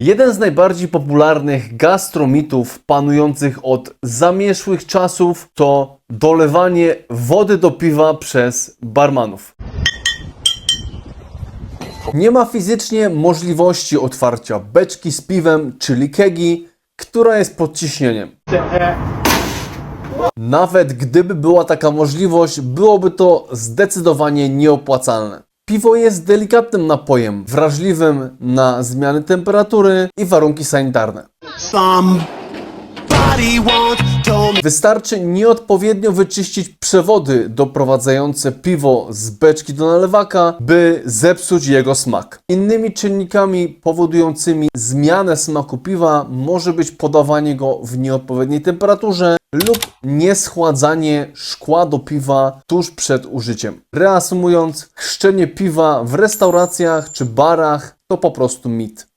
Jeden z najbardziej popularnych gastromitów panujących od zamieszłych czasów to dolewanie wody do piwa przez barmanów. Nie ma fizycznie możliwości otwarcia beczki z piwem, czyli kegi, która jest pod ciśnieniem. Nawet gdyby była taka możliwość, byłoby to zdecydowanie nieopłacalne. Piwo jest delikatnym napojem, wrażliwym na zmiany temperatury i warunki sanitarne. Somebody me Wystarczy nieodpowiednio wyczyścić przewody doprowadzające piwo z beczki do nalewaka, by zepsuć jego smak. Innymi czynnikami powodującymi zmianę smaku piwa może być podawanie go w nieodpowiedniej temperaturze lub nieschładzanie szkła do piwa tuż przed użyciem. Reasumując, chrzczenie piwa w restauracjach czy barach to po prostu mit.